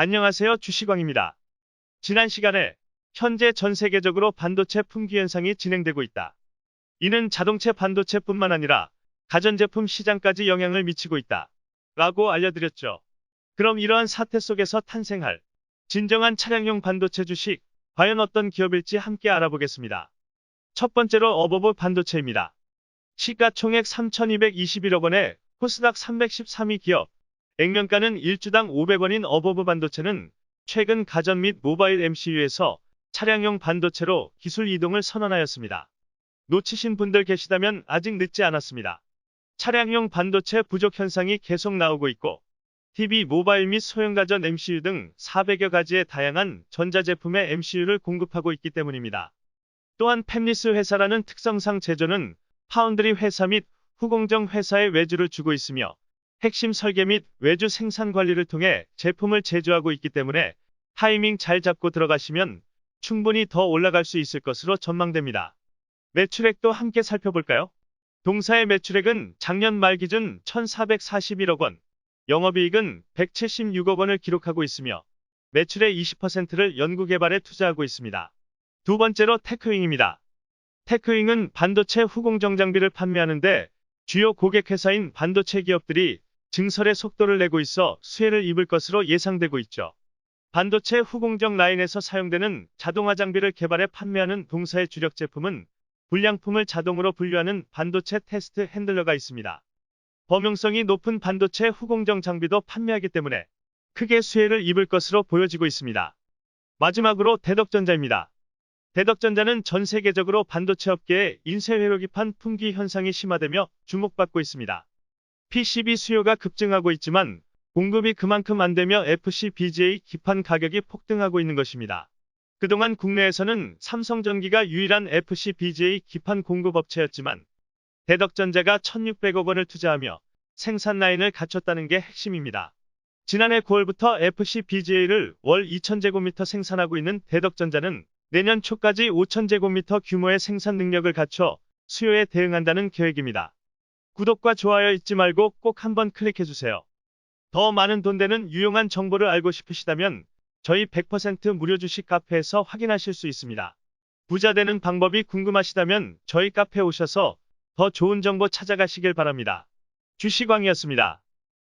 안녕하세요. 주시광입니다. 지난 시간에 현재 전 세계적으로 반도체 품귀 현상이 진행되고 있다. 이는 자동차 반도체뿐만 아니라 가전제품 시장까지 영향을 미치고 있다. 라고 알려드렸죠. 그럼 이러한 사태 속에서 탄생할 진정한 차량용 반도체 주식, 과연 어떤 기업일지 함께 알아보겠습니다. 첫 번째로 어버브 반도체입니다. 시가총액 3,221억 원에 코스닥 313위 기업, 액면가는 1주당 500원인 어버브 반도체는 최근 가전 및 모바일 MCU에서 차량용 반도체로 기술 이동을 선언하였습니다. 놓치신 분들 계시다면 아직 늦지 않았습니다. 차량용 반도체 부족 현상이 계속 나오고 있고, TV, 모바일 및 소형 가전 MCU 등 400여 가지의 다양한 전자제품의 MCU를 공급하고 있기 때문입니다. 또한 팹리스 회사라는 특성상 제조는 파운드리 회사 및 후공정 회사에 외주를 주고 있으며 핵심 설계 및 외주 생산 관리를 통해 제품을 제조하고 있기 때문에 타이밍 잘 잡고 들어가시면 충분히 더 올라갈 수 있을 것으로 전망됩니다. 매출액도 함께 살펴볼까요? 동사의 매출액은 작년 말 기준 1,441억 원, 영업이익은 176억 원을 기록하고 있으며 매출의 20%를 연구개발에 투자하고 있습니다. 두 번째로 테크윙입니다. 테크윙은 반도체 후공정 장비를 판매하는데 주요 고객 회사인 반도체 기업들이 증설의 속도를 내고 있어 수혜를 입을 것으로 예상되고 있죠. 반도체 후공정 라인에서 사용되는 자동화 장비를 개발해 판매하는 동사의 주력 제품은 불량품을 자동으로 분류하는 반도체 테스트 핸들러가 있습니다. 범용성이 높은 반도체 후공정 장비도 판매하기 때문에 크게 수혜를 입을 것으로 보여지고 있습니다. 마지막으로 대덕전자입니다. 대덕전자는 전 세계적으로 반도체 업계의 인쇄 회로 기판 품귀 현상이 심화되며 주목받고 있습니다. PCB 수요가 급증하고 있지만 공급이 그만큼 안 되며 FC BGA 기판 가격이 폭등하고 있는 것입니다. 그동안 국내에서는 삼성전기가 유일한 FC BGA 기판 공급 업체였지만 대덕전자가 1,600억 원을 투자하며 생산 라인을 갖췄다는 게 핵심입니다. 지난해 9월부터 FC BGA를 월 2,000제곱미터 생산하고 있는 대덕전자는 내년 초까지 5,000제곱미터 규모의 생산 능력을 갖춰 수요에 대응한다는 계획입니다. 구독과 좋아요 잊지 말고 꼭 한번 클릭해주세요. 더 많은 돈 되는 유용한 정보를 알고 싶으시다면 저희 100% 무료 주식 카페에서 확인하실 수 있습니다. 부자 되는 방법이 궁금하시다면 저희 카페에 오셔서 더 좋은 정보 찾아가시길 바랍니다. 주시광이었습니다.